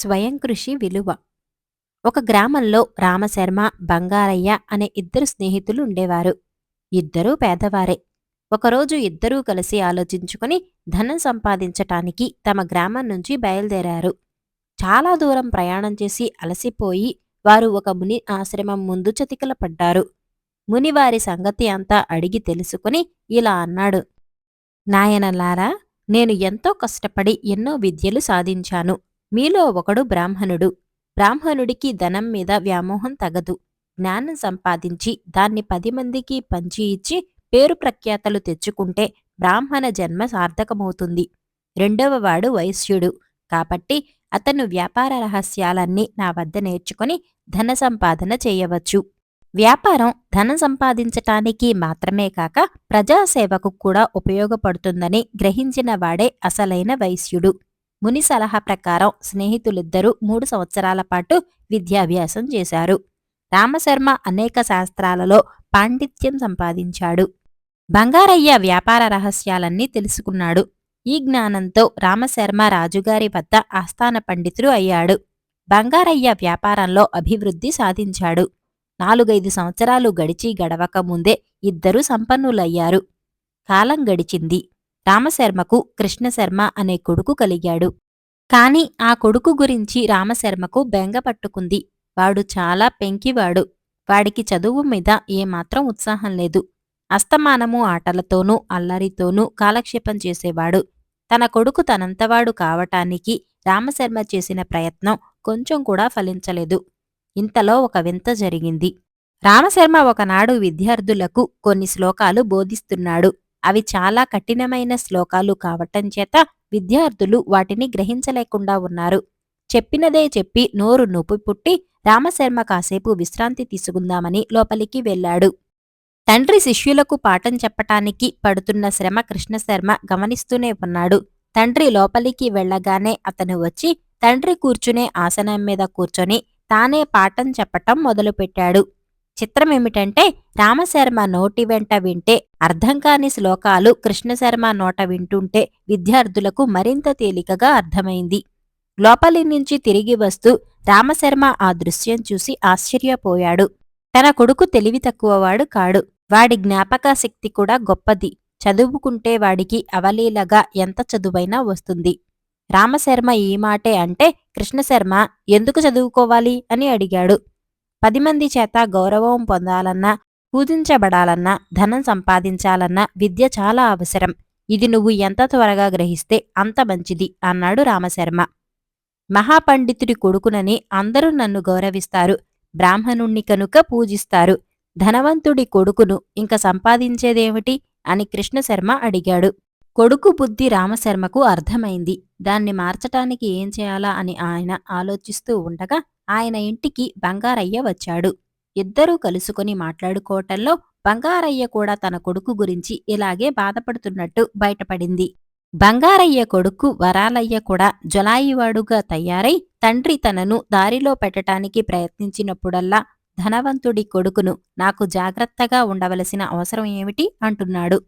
స్వయం కృషి విలువ. ఒక గ్రామంలో రామశర్మ బంగారయ్య అనే ఇద్దరు స్నేహితులు ఉండేవారు. ఇద్దరూ పేదవారే. ఒకరోజు ఇద్దరూ కలిసి ఆలోచించుకుని ధనం సంపాదించటానికి తమ గ్రామం నుంచి బయలుదేరారు. చాలా దూరం ప్రయాణం చేసి అలసిపోయి వారు ఒక ముని ఆశ్రమం ముందు చతికిల పడ్డారు. మునివారి సంగతి అంతా అడిగి తెలుసుకుని ఇలా అన్నాడు. నాయనలారా నేను ఎంతో కష్టపడి ఎన్నో విద్యలు సాధించాను. మీలో ఒకడు బ్రాహ్మణుడు. బ్రాహ్మణుడికి ధనం మీద వ్యామోహం తగదు. జ్ఞానం సంపాదించి దాన్ని పది మందికి పంచి ఇచ్చి పేరు ప్రఖ్యాతలు తెచ్చుకుంటే బ్రాహ్మణ జన్మ సార్థకమవుతుంది. రెండవ వాడు వైశ్యుడు. కాబట్టి అతను వ్యాపార రహస్యాలన్నీ నా వద్ద నేర్చుకుని ధన సంపాదన చేయవచ్చు. వ్యాపారం ధనం సంపాదించటానికి మాత్రమే కాక ప్రజాసేవకు కూడా ఉపయోగపడుతుందని గ్రహించిన వాడే అసలైన వైశ్యుడు. ముని సలహా ప్రకారం స్నేహితులిద్దరూ మూడు సంవత్సరాల పాటు విద్యాభ్యాసం చేశారు. రామశర్మ అనేక శాస్త్రాలలో పాండిత్యం సంపాదించాడు. బంగారయ్య వ్యాపార రహస్యాలన్నీ తెలుసుకున్నాడు. ఈ జ్ఞానంతో రామశర్మ రాజుగారి వద్ద ఆస్థాన పండితుడు అయ్యాడు. బంగారయ్య వ్యాపారంలో అభివృద్ధి సాధించాడు. నాలుగైదు సంవత్సరాలు గడిచి గడవక ముందే ఇద్దరూ సంపన్నులయ్యారు. కాలం గడిచింది. రామశర్మకు కృష్ణశర్మ అనే కొడుకు కలిగాడు. కాని ఆ కొడుకు గురించి రామశర్మకు బెంగ పట్టుకుంది. వాడు చాలా పెంకివాడు. వాడికి చదువు మీద ఏమాత్రం ఉత్సాహం లేదు. అస్తమానము ఆటలతోనూ అల్లరితోనూ కాలక్షేపం చేసేవాడు. తన కొడుకు తనంతవాడు కావటానికి రామశర్మ చేసిన ప్రయత్నం కొంచెం కూడా ఫలించలేదు. ఇంతలో ఒక వింత జరిగింది. రామశర్మ ఒకనాడు విద్యార్థులకు కొన్ని శ్లోకాలు బోధిస్తున్నాడు. అవి చాలా కఠినమైన శ్లోకాలు కావటం చేత విద్యార్థులు వాటిని గ్రహించలేకుండా ఉన్నారు. చెప్పినదే చెప్పి నోరు నొప్పి పుట్టి రామశర్మ కాసేపు విశ్రాంతి తీసుకుందామని లోపలికి వెళ్ళాడు. తండ్రి శిష్యులకు పాఠం చెప్పటానికి పడుతున్న శ్రమ కృష్ణశర్మ గమనిస్తూనే ఉన్నాడు. తండ్రి లోపలికి వెళ్ళగానే అతను వచ్చి తండ్రి కూర్చునే ఆసనం మీద కూర్చొని తానే పాఠం చెప్పటం మొదలుపెట్టాడు. చిత్రమేమిటంటే రామశర్మ నోటి వెంట వింటే అర్థం కాని శ్లోకాలు కృష్ణశర్మ నోట వింటుంటే విద్యార్థులకు మరింత తేలికగా అర్థమైంది. లోపలి నుంచి తిరిగి వస్తూ రామశర్మ ఆ దృశ్యం చూసి ఆశ్చర్యపోయాడు. తన కొడుకు తెలివి తక్కువవాడు కాడు. వాడి జ్ఞాపక శక్తి కూడా గొప్పది. చదువుకుంటే వాడికి అవలీలగా ఎంత చదువైనా వస్తుంది. రామశర్మ ఈ మాటే అంటే కృష్ణశర్మ ఎందుకు చదువుకోవాలి? అని అడిగాడు. పది మంది చేత గౌరవం పొందాలన్నా పూజించబడాలన్నా ధనం సంపాదించాలన్నా విద్య చాలా అవసరం. ఇది నువ్వు ఎంత త్వరగా గ్రహిస్తే అంత మంచిది అన్నాడు రామశర్మ. మహాపండితుడి కొడుకునని అందరూ నన్ను గౌరవిస్తారు. బ్రాహ్మణుణ్ణి కనుక పూజిస్తారు. ధనవంతుడి కొడుకును ఇంక సంపాదించేదేమిటి అని కృష్ణశర్మ అడిగాడు. కొడుకు బుద్ధి రామశర్మకు అర్థమైంది. దాన్ని మార్చటానికి ఏం చేయాలా అని ఆయన ఆలోచిస్తూ ఉండగా ఆయన ఇంటికి బంగారయ్య వచ్చాడు. ఇద్దరూ కలుసుకొని మాట్లాడుకోవటంలో బంగారయ్య కూడా తన కొడుకు గురించి ఇలాగే బాధపడుతున్నట్టు బయటపడింది. బంగారయ్య కొడుకు వరాలయ్య కూడా జొలాయివాడుగా తయారై తండ్రి తనను దారిలో పెట్టటానికి ప్రయత్నించినప్పుడల్లా ధనవంతుడి కొడుకును నాకు జాగ్రత్తగా ఉండవలసిన అవసరం ఏమిటి? అంటున్నాడు.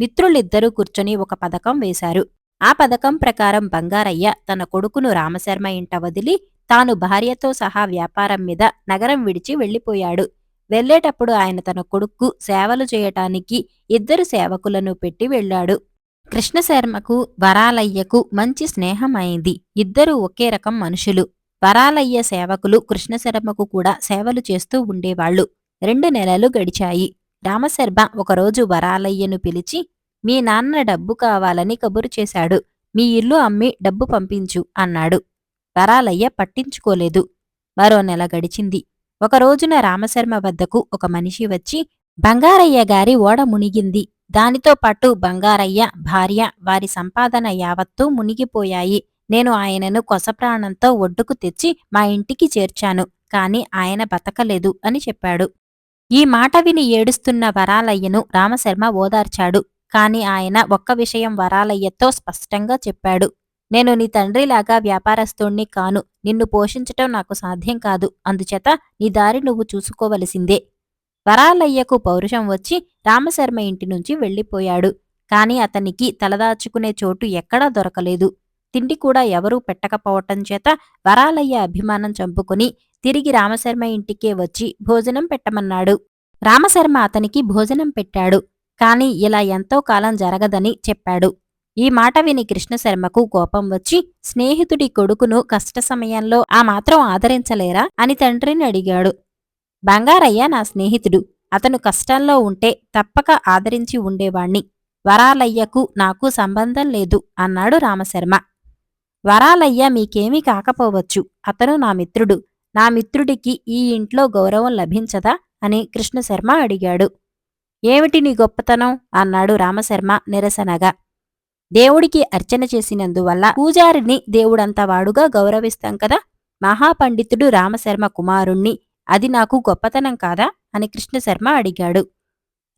మిత్రులిద్దరూ కూర్చొని ఒక పథకం వేశారు. ఆ పథకం ప్రకారం బంగారయ్య తన కొడుకును రామశర్మ ఇంట వదిలి తాను భార్యతో సహా వ్యాపారం మీద నగరం విడిచి వెళ్ళిపోయాడు. వెళ్ళేటప్పుడు ఆయన తన కొడుక్కు సేవలు చేయటానికి ఇద్దరు సేవకులను పెట్టి వెళ్ళాడు. కృష్ణశర్మకు వరాలయ్యకు మంచి స్నేహం అయింది. ఇద్దరూ ఒకే రకం మనుషులు. వరాలయ్య సేవకులు కృష్ణశర్మకు కూడా సేవలు చేస్తూ ఉండేవాళ్ళు రెండు నెలలు గడిచాయి. రామశర్మ ఒకరోజు వరాలయ్యను పిలిచి మీ నాన్న డబ్బు కావాలని కబురు చేశాడు. మీ ఇల్లు అమ్మి డబ్బు పంపించు అన్నాడు. వరాలయ్య పట్టించుకోలేదు. మరో నెల గడిచింది. ఒకరోజున రామశర్మ వద్దకు ఒక మనిషి వచ్చి బంగారయ్య గారి ఓడ మునిగింది. దానితో పాటు బంగారయ్య భార్య వారి సంపాదన యావత్తూ మునిగిపోయాయి. నేను ఆయనను కొసప్రాణంతో ఒడ్డుకు తెచ్చి మా ఇంటికి చేర్చాను. కాని ఆయన బతకలేదు అని చెప్పాడు. ఈ మాట విని ఏడుస్తున్న వరాలయ్యను రామశర్మ ఓదార్చాడు. కాని ఆయన ఒక్క విషయం వరాలయ్యతో స్పష్టంగా చెప్పాడు. నేను నీ తండ్రిలాగా వ్యాపారస్తుణ్ణి కాను. నిన్ను పోషించటం నాకు సాధ్యం కాదు. అందుచేత నీ దారి నువ్వు చూసుకోవలసిందే. వరాలయ్యకు పౌరుషం వచ్చి రామశర్మ ఇంటి నుంచి వెళ్ళిపోయాడు. కాని అతనికి తలదాచుకునే చోటు ఎక్కడా దొరకలేదు. తిండి కూడా ఎవరూ పెట్టకపోవటం చేత వరాలయ్య అభిమానం చంపుకుని తిరిగి రామశర్మ ఇంటికే వచ్చి భోజనం పెట్టమన్నాడు. రామశర్మ అతనికి భోజనం పెట్టాడు. కాని ఇలా ఎంతో కాలం జరగదని చెప్పాడు. ఈ మాట విని కృష్ణశర్మకు కోపం వచ్చి స్నేహితుడి కొడుకును కష్ట సమయంలో ఆ మాత్రం ఆదరించలేరా? అని తండ్రిని అడిగాడు. బంగారయ్య నా స్నేహితుడు. అతను కష్టంలో ఉంటే తప్పక ఆదరించి ఉండేవాణ్ణి. వరాలయ్యకు నాకు సంబంధం లేదు అన్నాడు రామశర్మ. వరాలయ్య మీకేమీ కాకపోవచ్చు. అతను నా మిత్రుడు. నా మిత్రుడికి ఈ ఇంట్లో గౌరవం లభించదా? అని కృష్ణశర్మ అడిగాడు. ఏమిటి నీ గొప్పతనం? అన్నాడు రామశర్మ నిరసనగా. దేవుడికి అర్చన చేసినందువల్ల పూజారిని దేవుడంత వాడుగా గౌరవిస్తాం కదా. మహాపండితుడు రామశర్మ కుమారుణ్ణి అది నాకు గొప్పతనం కాదా? అని కృష్ణశర్మ అడిగాడు.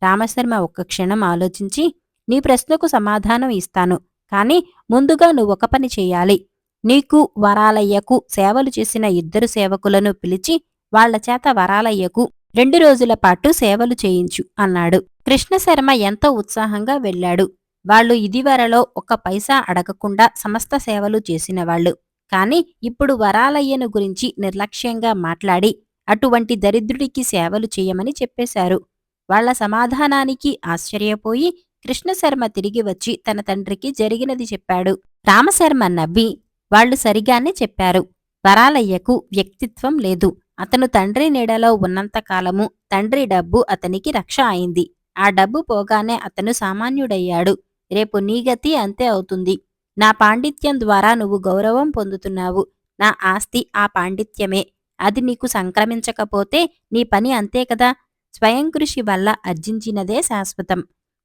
రామశర్మ ఒక్క క్షణం ఆలోచించి నీ ప్రశ్నకు సమాధానం ఇస్తాను కాని ముందుగా నువ్వొక పని చేయాలి. నీకు వరాలయ్యకు సేవలు చేసిన ఇద్దరు సేవకులను పిలిచి వాళ్ళ చేత వరాలయ్యకు రెండు రోజుల పాటు సేవలు చేయించు అన్నాడు. కృష్ణశర్మ ఎంతో ఉత్సాహంగా వెళ్ళాడు. వాళ్ళు ఇదివరలో ఒక్క పైసా అడగకుండా సమస్త సేవలు చేసినవాళ్ళు కాని ఇప్పుడు వరాలయ్యను గురించి నిర్లక్ష్యంగా మాట్లాడి అటువంటి దరిద్రుడికి సేవలు చేయమని చెప్పేశారు. వాళ్ళ సమాధానానికి ఆశ్చర్యపోయి కృష్ణశర్మ తిరిగి వచ్చి తన తండ్రికి జరిగినది చెప్పాడు. రామశర్మ నవ్వి వాళ్ళు సరిగానే చెప్పారు. వరాలయ్యకు వ్యక్తిత్వం లేదు. అతను తండ్రి నీడలో ఉన్నంతకాలము తండ్రి డబ్బు అతనికి రక్ష అయింది. ఆ డబ్బు పోగానే అతను సామాన్యుడయ్యాడు. రేపు నీ గతి అంతే అవుతుంది. నా పాండిత్యం ద్వారా నువ్వు గౌరవం పొందుతున్నావు. నా ఆస్తి ఆ పాండిత్యమే. అది నీకు సంక్రమించకపోతే నీ పని అంతే కదా? స్వయం కృషి వల్ల అర్జించినదే శాశ్వతం.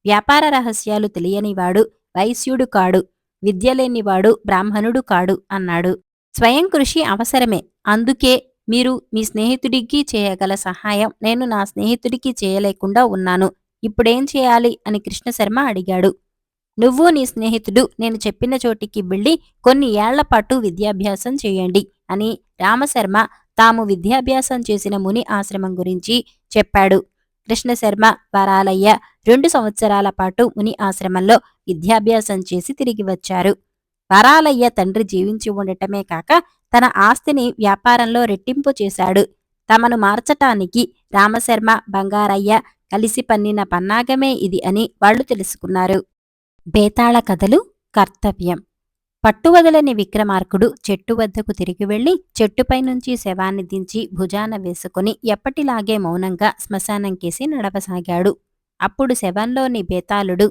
వ్యాపార రహస్యాలు తెలియనివాడు వైశ్యుడు కాడు. విద్యలేనివాడు బ్రాహ్మణుడు కాడు అన్నాడు. స్వయం కృషి అవసరమే. అందుకే మీరు మీ స్నేహితుడికి చేయగల సహాయం నేను నా స్నేహితుడికి చేయలేకుండా ఉన్నాను. ఇప్పుడేం చేయాలి? అని కృష్ణశర్మ అడిగాడు. నువ్వు నీ స్నేహితుడు నేను చెప్పిన చోటికి వెళ్ళి కొన్ని ఏళ్ళపాటు విద్యాభ్యాసం చేయండి అని రామశర్మ తాము విద్యాభ్యాసం చేసిన ముని ఆశ్రమం గురించి చెప్పాడు. కృష్ణశర్మ వరాలయ్య రెండు సంవత్సరాల పాటు ముని ఆశ్రమంలో విద్యాభ్యాసం చేసి తిరిగి వచ్చారు. వరాలయ్య తండ్రి జీవించి ఉండటమే కాక తన ఆస్తిని వ్యాపారంలో రెట్టింపు చేశాడు. తమను మార్చటానికి రామశర్మ బంగారయ్య కలిసి పన్నిన పన్నాగమే ఇది అని వాళ్ళు తెలుసుకున్నారు. బేతాళ కథలు కర్తవ్యం. పట్టువదలని విక్రమార్కుడు చెట్టు వద్దకు తిరిగి వెళ్ళి చెట్టుపై నుంచి శవాన్ని దించి భుజాన వేసుకుని ఎప్పటిలాగే మౌనంగా శ్మశానం కేసి నడవసాగాడు. అప్పుడు శవంలోని బేతాళుడు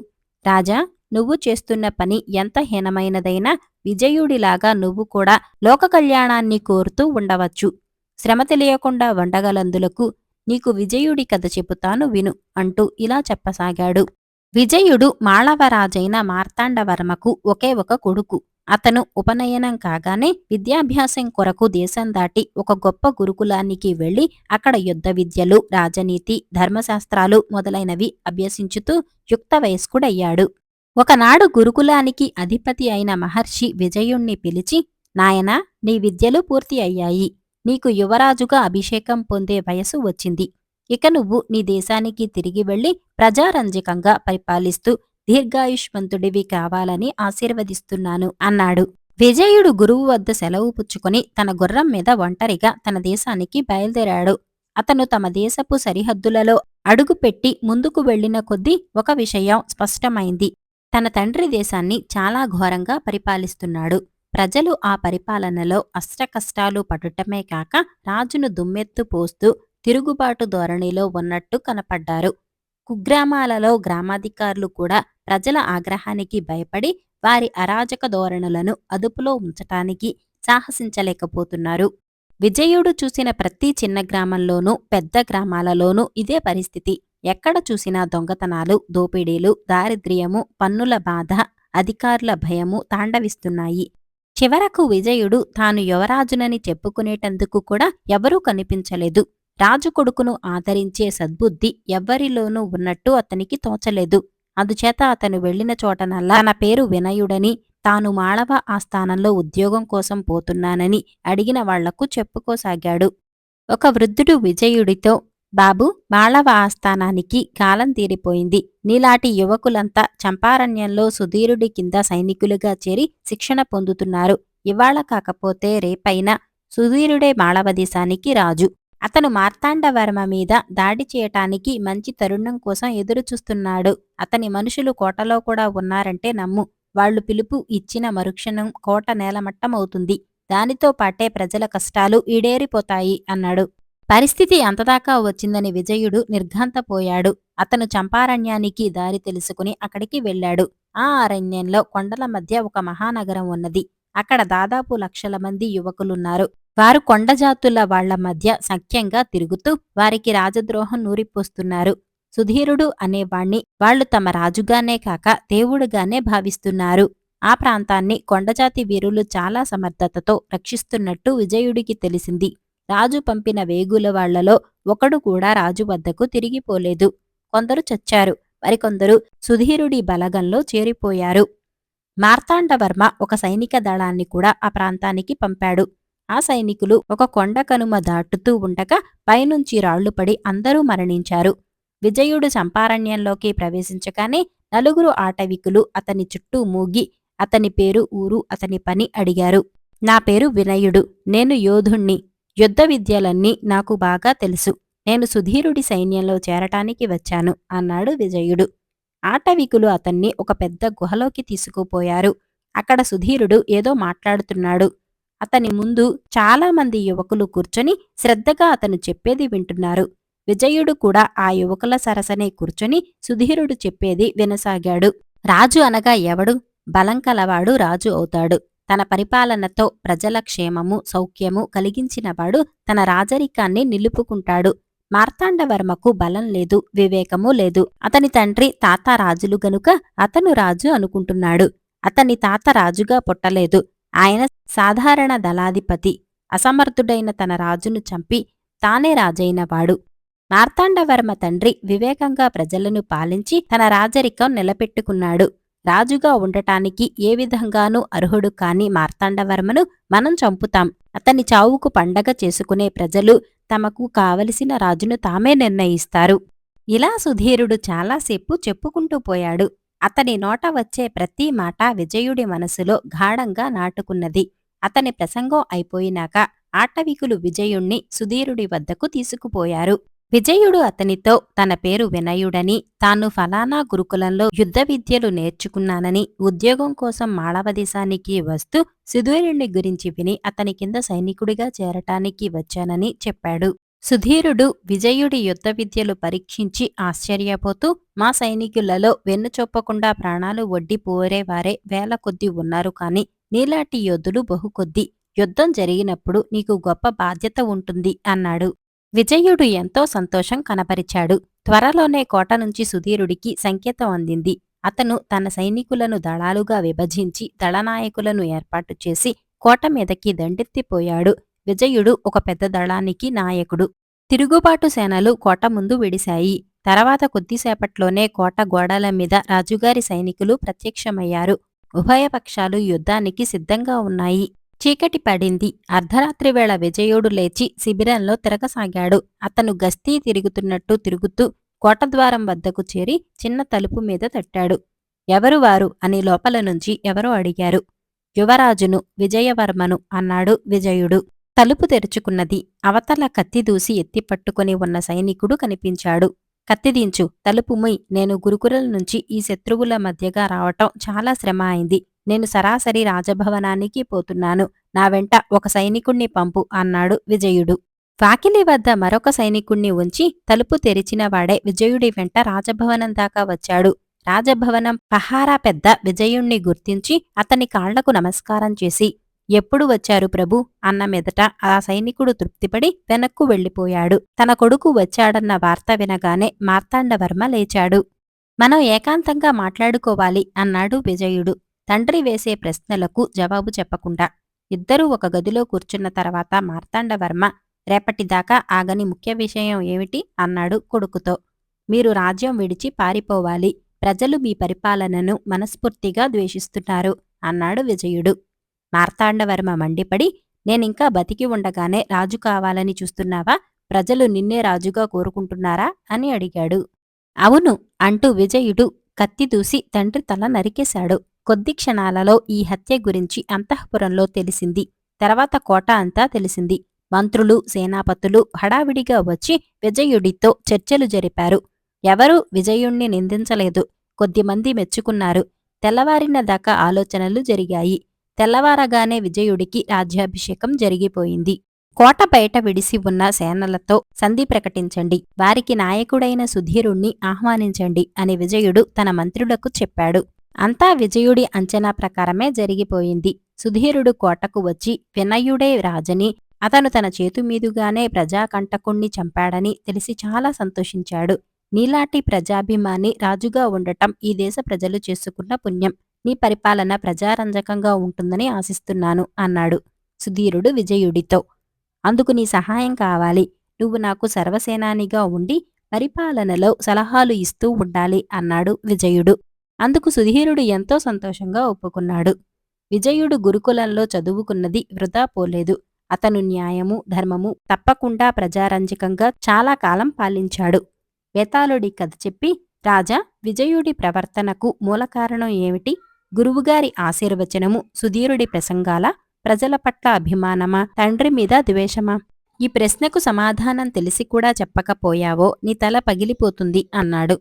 రాజా నువ్వు చేస్తున్న పని ఎంత హీనమైనదైనా విజయుడిలాగా నువ్వు కూడా లోక కళ్యాణాన్ని కోరుతూ ఉండవచ్చు. శ్రమ తెలియకుండా వండగలందులకు నీకు విజయుడి కథ చెబుతాను విను అంటూ ఇలా చెప్పసాగాడు. విజయుడు మాళవరాజైన మార్తాండవర్మకు ఒకే ఒక కొడుకు. అతను ఉపనయనం కాగానే విద్యాభ్యాసం కొరకు దేశం దాటి ఒక గొప్ప గురుకులానికి వెళ్ళి అక్కడ యుద్ధ విద్యలు రాజనీతి ధర్మశాస్త్రాలు మొదలైనవి అభ్యసించుతూ యుక్త వయస్కుడయ్యాడు ఒకనాడు గురుకులానికి అధిపతి అయిన మహర్షి విజయుణ్ణి పిలిచి నాయనా నీ విద్యలు పూర్తి అయ్యాయి. నీకు యువరాజుగా అభిషేకం పొందే వయసు వచ్చింది. ఇక నువ్వు నీ దేశానికి తిరిగి వెళ్ళి ప్రజారంజకంగా పరిపాలిస్తూ దీర్ఘాయుష్మంతుడివి కావాలని ఆశీర్వదిస్తున్నాను అన్నాడు. విజయుడు గురువు వద్ద సెలవు పుచ్చుకొని తన గుర్రం మీద ఒంటరిగా తన దేశానికి బయలుదేరాడు. అతను తమ దేశపు సరిహద్దులలో అడుగుపెట్టి ముందుకు వెళ్ళిన కొద్దీ ఒక విషయం స్పష్టమైంది. తన తండ్రి దేశాన్ని చాలా ఘోరంగా పరిపాలిస్తున్నాడు. ప్రజలు ఆ పరిపాలనలో అష్టకష్టాలు పడటమే కాక రాజును దుమ్మెత్తు పోస్తూ తిరుగుబాటు ధోరణిలో ఉన్నట్టు కనపడ్డారు. కుగ్రామాలలో గ్రామాధికారులు కూడా ప్రజల ఆగ్రహానికి భయపడి వారి అరాజక ధోరణులను అదుపులో ఉంచటానికి సాహసించలేకపోతున్నారు. విజయుడు చూసిన ప్రతి చిన్న గ్రామంలోనూ పెద్ద గ్రామాలలోనూ ఇదే పరిస్థితి. ఎక్కడ చూసినా దొంగతనాలు దోపిడీలు దారిద్ర్యము పన్నుల బాధ అధికారుల భయము తాండవిస్తున్నాయి. చివరకు విజయుడు తాను యువరాజునని చెప్పుకునేటందుకు కూడా ఎవరూ కనిపించలేదు. రాజు కొడుకును ఆదరించే సద్బుద్ధి ఎవ్వరిలోనూ ఉన్నట్టు అతనికి తోచలేదు. అందుచేత అతను వెళ్ళిన చోటనల్లా తన పేరు వినయుడని తాను మాళవ ఆస్థానంలో ఉద్యోగం కోసం పోతున్నానని అడిగిన వాళ్ళకు చెప్పుకోసాగాడు. ఒక వృద్ధుడు విజయుడితో బాబు మాళవ ఆస్థానానికి కాలం తీరిపోయింది. నీలాటి యువకులంతా చంపారణ్యంలో సుధీరుడి కింద సైనికులుగా చేరి శిక్షణ పొందుతున్నారు. ఇవాళ కాకపోతే రేపైనా సుధీరుడే మాళవ దేశానికి రాజు. అతను మార్తాండవర్మ మీద దాడి చేయటానికి మంచి తరుణం కోసం ఎదురుచూస్తున్నాడు. అతని మనుషులు కోటలో కూడా ఉన్నారంటే నమ్ము. వాళ్ళు పిలుపు ఇచ్చిన మరుక్షణం కోట నేలమట్టమవుతుంది. దానితో పాటే ప్రజల కష్టాలు ఈడేరిపోతాయి అన్నాడు. పరిస్థితి అంతదాకా వచ్చిందని విజయుడు నిర్ఘాంతపోయాడు. అతను చంపారణ్యానికి దారి తెలుసుకుని అక్కడికి వెళ్ళాడు. ఆ అరణ్యంలో కొండల మధ్య ఒక మహానగరం ఉన్నది. అక్కడ దాదాపు లక్షల మంది యువకులున్నారు. వారు కొండజాతుల వాళ్ళ మధ్య సఖ్యంగా తిరుగుతూ వారికి రాజద్రోహం నూరిపోస్తున్నారు. సుధీరుడు అనేవాణ్ణి వాళ్ళు తమ రాజుగానే కాక దేవుడుగానే భావిస్తున్నారు. ఆ ప్రాంతాన్ని కొండజాతి వీరులు చాలా సమర్థతతో రక్షిస్తున్నట్టు విజయుడికి తెలిసింది. రాజు పంపిన వేగుల వాళ్ళలో ఒకడు కూడా రాజు వద్దకు తిరిగిపోలేదు. కొందరు చచ్చారు. మరికొందరు సుధీరుడి బలగంలో చేరిపోయారు. మార్తాండవర్మ ఒక సైనిక దళాన్ని కూడా ఆ ప్రాంతానికి పంపాడు. ఆ సైనికులు ఒక కొండ కనుమ దాటుతూ ఉండగా పైనుంచి రాళ్ళు పడి అందరూ మరణించారు. విజయుడు చంపారణ్యంలోకి ప్రవేశించగానే నలుగురు ఆటవికులు అతని చుట్టూ మూగి అతని పేరు ఊరు అతని పని అడిగారు. నా పేరు వినయుడు నేను యోధుణ్ణి యుద్ధ విద్యలన్నీ నాకు బాగా తెలుసు నేను సుధీరుడి సైన్యంలో చేరటానికి వచ్చాను అన్నాడు విజయుడు. ఆటవికులు అతన్ని ఒక పెద్ద గుహలోకి తీసుకుపోయారు. అక్కడ సుధీరుడు ఏదో మాట్లాడుతున్నాడు. అతని ముందు చాలామంది యువకులు కూర్చొని శ్రద్ధగా అతను చెప్పేది వింటున్నారు. విజయుడు కూడా ఆ యువకుల సరసనే కూర్చొని సుధీరుడు చెప్పేది వినసాగాడు. రాజు అనగా ఎవడు? బలం కలవాడు రాజు అవుతాడు. తన పరిపాలనతో ప్రజల క్షేమము సౌఖ్యము కలిగించినవాడు తన రాజరికాన్ని నిలుపుకుంటాడు. మార్తాండవర్మకు బలం లేదు వివేకము లేదు. అతని తండ్రి తాత రాజులు గనుక అతను రాజు అనుకుంటున్నాడు. అతని తాత రాజుగా పుట్టలేదు. ఆయన సాధారణ దళాధిపతి అసమర్థుడైన తన రాజును చంపి తానే రాజైనవాడు. మార్తాండవర్మ తండ్రి వివేకంగా ప్రజలను పాలించి తన రాజరికం నిలబెట్టుకున్నాడు. రాజుగా ఉండటానికి ఏ విధంగానూ అర్హుడు కాని మార్తాండవర్మను మనం చంపుతాం. అతని చావుకు పండగ చేసుకునే ప్రజలు తమకు కావలసిన రాజును తామే నిర్ణయిస్తారు. ఇలా సుధీరుడు చాలాసేపు చెప్పుకుంటూ పోయాడు. అతని నోట వచ్చే ప్రతి మాట విజయుడి మనసులో గాఢంగా నాటుకున్నది. అతని ప్రసంగం అయిపోయినాక ఆటవికులు విజయుణ్ణి సుధీరుడి వద్దకు తీసుకుపోయారు. విజయుడు అతనితో తన పేరు వినయుడని తాను ఫలానా గురుకులంలో యుద్ధ విద్యలు నేర్చుకున్నానని ఉద్యోగం కోసం మాళవదేశానికి వస్తూ సుధీరుణ్ణి గురించి విని అతని కింద సైనికుడిగా చేరటానికి వచ్చానని చెప్పాడు. సుధీరుడు విజయుడి యుద్ధ విద్యలు పరీక్షించి ఆశ్చర్యపోతూ మా సైనికులలో వెన్నుచొప్పకుండా ప్రాణాలు ఒడ్డి పోరేవారే వేల కొద్దీ ఉన్నారు కాని నీలాంటి యోధులు బహుకొద్ది. యుద్ధం జరిగినప్పుడు నీకు గొప్ప బాధ్యత ఉంటుంది అన్నాడు. విజయుడు ఎంతో సంతోషం కనపరిచాడు. త్వరలోనే కోట నుంచి సుధీరుడికి సంకేతం అందింది. అతను తన సైనికులను దళాలుగా విభజించి దళనాయకులను ఏర్పాటు చేసి కోట మీదకి దండెత్తిపోయాడు. విజయుడు ఒక పెద్ద దళానికి నాయకుడు. తిరుగుబాటు సేనలు కోట ముందు విడిశాయి. తర్వాత కొద్దిసేపట్లోనే కోట గోడల మీద రాజుగారి సైనికులు ప్రత్యక్షమయ్యారు. ఉభయపక్షాలు యుద్ధానికి సిద్ధంగా ఉన్నాయి. చీకటి పడింది. అర్ధరాత్రి వేళ విజయుడు లేచి శిబిరంలో తిరగసాగాడు. అతను గస్తీ తిరుగుతున్నట్టు తిరుగుతూ కోటద్వారం వద్దకు చేరి చిన్న తలుపు మీద తట్టాడు. ఎవరు వారు? అని లోపల నుంచి ఎవరో అడిగారు. యువరాజును విజయవర్మను అన్నాడు విజయుడు. తలుపు తెరుచుకున్నది. అవతల కత్తి దూసి ఎత్తిపట్టుకుని ఉన్న సైనికుడు కనిపించాడు. కత్తిదించు తలుపు ముయ్. నేను గురుకుల నుంచి ఈ శత్రువుల మధ్యగా రావటం చాలా శ్రమ అయింది. నేను సరాసరి రాజభవనానికి పోతున్నాను. నా వెంట ఒక సైనికుణ్ణి పంపు అన్నాడు విజయుడు. వాకిలి వద్ద మరొక సైనికుణ్ణి ఉంచి తలుపు తెరిచిన వాడే విజయుడి వెంట రాజభవనం దాకా వచ్చాడు. రాజభవనం పహారా పెద్ద విజయుణ్ణి గుర్తించి అతని కాళ్ళకు నమస్కారం చేసి ఎప్పుడు వచ్చారు ప్రభు? అన్న మీదట ఆ సైనికుడు తృప్తిపడి వెనక్కు వెళ్ళిపోయాడు. తన కొడుకు వచ్చాడన్న వార్త వినగానే మార్తాండవర్మ లేచాడు. మనం ఏకాంతంగా మాట్లాడుకోవాలి అన్నాడు విజయుడు. తండ్రి వేసే ప్రశ్నలకు జవాబు చెప్పకుండా. ఇద్దరూ ఒక గదిలో కూర్చున్న తర్వాత మార్తాండవర్మ రేపటిదాకా ఆగని ముఖ్య విషయం ఏమిటి? అన్నాడు కొడుకుతో. మీరు రాజ్యం విడిచి పారిపోవాలి. ప్రజలు మీ పరిపాలనను మనస్ఫూర్తిగా ద్వేషిస్తున్నారు అన్నాడు విజయుడు. మార్తాండవర్మ మండిపడి నేనింకా బతికి ఉండగానే రాజు కావాలని చూస్తున్నావా? ప్రజలు నిన్నే రాజుగా కోరుకుంటున్నారా? అని అడిగాడు. అవును అంటూ విజయుడు కత్తి దూసి తండ్రి తల నరికేశాడు. కొద్ది క్షణాలలో ఈ హత్య గురించి అంతఃపురంలో తెలిసింది. తర్వాత కోట అంతా తెలిసింది. మంత్రులు సేనాపతులు హడావిడిగా వచ్చి విజయుడితో చర్చలు జరిపారు. ఎవరూ విజయుణ్ణి నిందించలేదు. కొద్దిమంది మెచ్చుకున్నారు. తెల్లవారిన దాకా ఆలోచనలు జరిగాయి. తెల్లవారగానే విజయుడికి రాజ్యాభిషేకం జరిగిపోయింది. కోట బయట విడిసి ఉన్న సేనలతో సంధి ప్రకటించండి. వారికి నాయకుడైన సుధీరుణ్ణి ఆహ్వానించండి అని విజయుడు తన మంత్రులకు చెప్పాడు. అంతా విజయుడి అంచనా ప్రకారమే జరిగిపోయింది. సుధీరుడు కోటకు వచ్చి వినయుడే రాజని అతను తన చేతుమీదుగానే ప్రజాకంటకుణ్ణి చంపాడని తెలిసి చాలా సంతోషించాడు. నీలాంటి ప్రజాభిమాని రాజుగా ఉండటం ఈ దేశ ప్రజలు చేసుకున్న పుణ్యం. నీ పరిపాలన ప్రజారంజకంగా ఉంటుందని ఆశిస్తున్నాను అన్నాడు. సుధీరుడు విజయుడితో. అందుకు నీ సహాయం కావాలి. నువ్వు నాకు సర్వసేనానిగా ఉండి పరిపాలనలో సలహాలు ఇస్తూ ఉండాలి అన్నాడు విజయుడు. అందుకు సుధీరుడు ఎంతో సంతోషంగా ఒప్పుకున్నాడు. విజయుడు గురుకులంలో చదువుకున్నది వృధా పోలేదు. అతను న్యాయము ధర్మము తప్పకుండా ప్రజారంజకంగా చాలా కాలం పాలించాడు. వేతాళుడి కథ చెప్పి రాజా విజయుడి ప్రవర్తనకు మూలకారణం ఏమిటి? గురువుగారి ఆశీర్వచనము సుధీరుడి ప్రసంగాల ప్రజల పట్ల అభిమానమా? తండ్రి మీద ద్వేషమా? ఈ ప్రశ్నకు సమాధానం తెలిసి కూడా చెప్పకపోయావో నీ తల పగిలిపోతుంది అన్నాడు.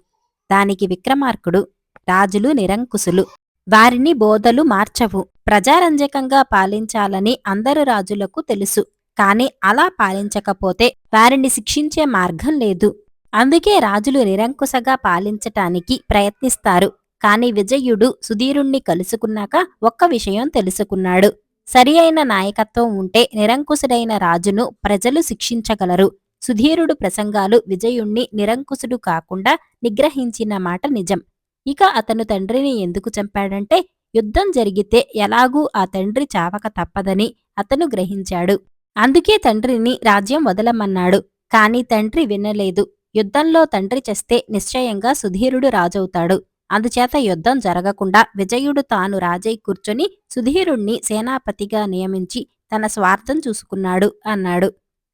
దానికి విక్రమార్కుడు రాజులు నిరంకుశులు వారిని బోధలు మార్చవు ప్రజారంజకంగా పాలించాలని అందరు రాజులకు తెలుసు కాని అలా పాలించకపోతే వారిని శిక్షించే మార్గం లేదు. అందుకే రాజులు నిరంకుశగా పాలించటానికి ప్రయత్నిస్తారు. కాని విజయుడు సుధీరుణ్ణి కలుసుకున్నాక ఒక్క విషయం తెలుసుకున్నాడు. సరి అయిన నాయకత్వం ఉంటే నిరంకుశుడైన రాజును ప్రజలు శిక్షించగలరు. సుధీరుడు ప్రసంగాలు విజయుణ్ణి నిరంకుశుడు కాకుండా నిగ్రహించిన మాట నిజం. ఇక అతను తండ్రిని ఎందుకు చంపాడంటే యుద్ధం జరిగితే ఎలాగూ ఆ తండ్రి చావక తప్పదని అతను గ్రహించాడు. అందుకే తండ్రిని రాజ్యం వదలమన్నాడు. కాని తండ్రి వినలేదు. యుద్ధంలో తండ్రి చేస్తే నిశ్చయంగా సుధీరుడు రాజవుతాడు. అందుచేత యుద్ధం జరగకుండా విజయుడు తాను రాజై కూర్చొని సుధీరుణ్ణి సేనాపతిగా నియమించి తన స్వార్థం చూసుకున్నాడు అన్నాడు.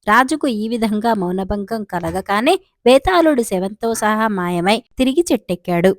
రాజుకు ఈ విధంగా మౌనభంగం కలగగానే వేతాళుడు శవంతో సహా మాయమై తిరిగి చెట్టెక్కాడు.